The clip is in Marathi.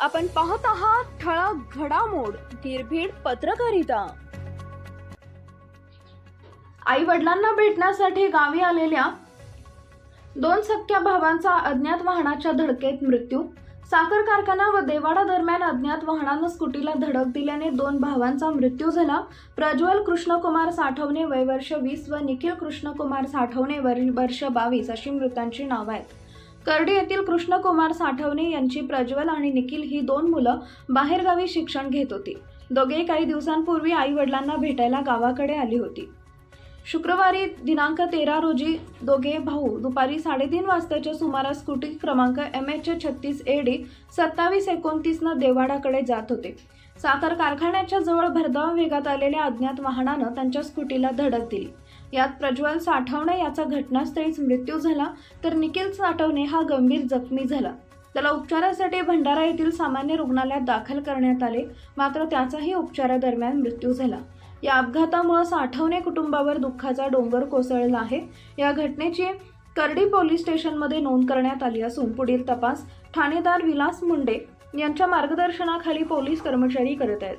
आपण पाहत आहात ठळक घडामोड निर्भीड पत्रकारिता. आई वडिलांना भेटण्यासाठी गावी आलेल्या दोन सख्या भावांचा अज्ञात वाहनाच्या धडकेत मृत्यू. साखर कारखाना व देवाडा दरम्यान अज्ञात वाहनानं स्कूटीला धडक दिल्याने दोन भावांचा मृत्यू झाला. प्रज्वल कृष्णकुमार साठवणे वय वर्ष वीस व निखिल कृष्णकुमार साठवणे वर- वर्ष बावीस अशी मृतांची नावं आहेत. कर्डी येथील कृष्णकुमार साठवणे यांची प्रज्वल आणि निखिल ही दोन मुलं बाहेरगावी शिक्षण घेत होती. दोघे काही दिवसांपूर्वी आई वडिलांना भेटायला गावाकडे आली होती. शुक्रवारी दिनांक तेरा रोजी दोघे भाऊ दुपारी साडेतीन वाजताच्या सुमारास स्कूटी क्रमांक एम एच छत्तीस ए डी सत्तावीस एकोणतीसनं देवाडाकडे जात होते. साखर कारखान्याच्या जवळ भरधाव वेगात आलेल्या अज्ञात वाहनानं त्यांच्या स्कूटीला धडक दिली. यात प्रज्वल साठवणे याचा घटनास्थळीच मृत्यू झाला तर निखिल साठवणे हा गंभीर जखमी झाला. त्याला उपचारासाठी भंडारा येथील सामान्य रुग्णालयात दाखल करण्यात आले मात्र त्याचाही उपचारादरम्यान मृत्यू झाला. या अपघातामुळे साठवणे कुटुंबावर दुःखाचा डोंगर कोसळला आहे. या घटनेची करडी पोलीस स्टेशनमध्ये नोंद करण्यात आली असून पुढील तपास ठाणेदार विलास मुंडे यांच्या मार्गदर्शनाखाली पोलीस कर्मचारी करत आहेत.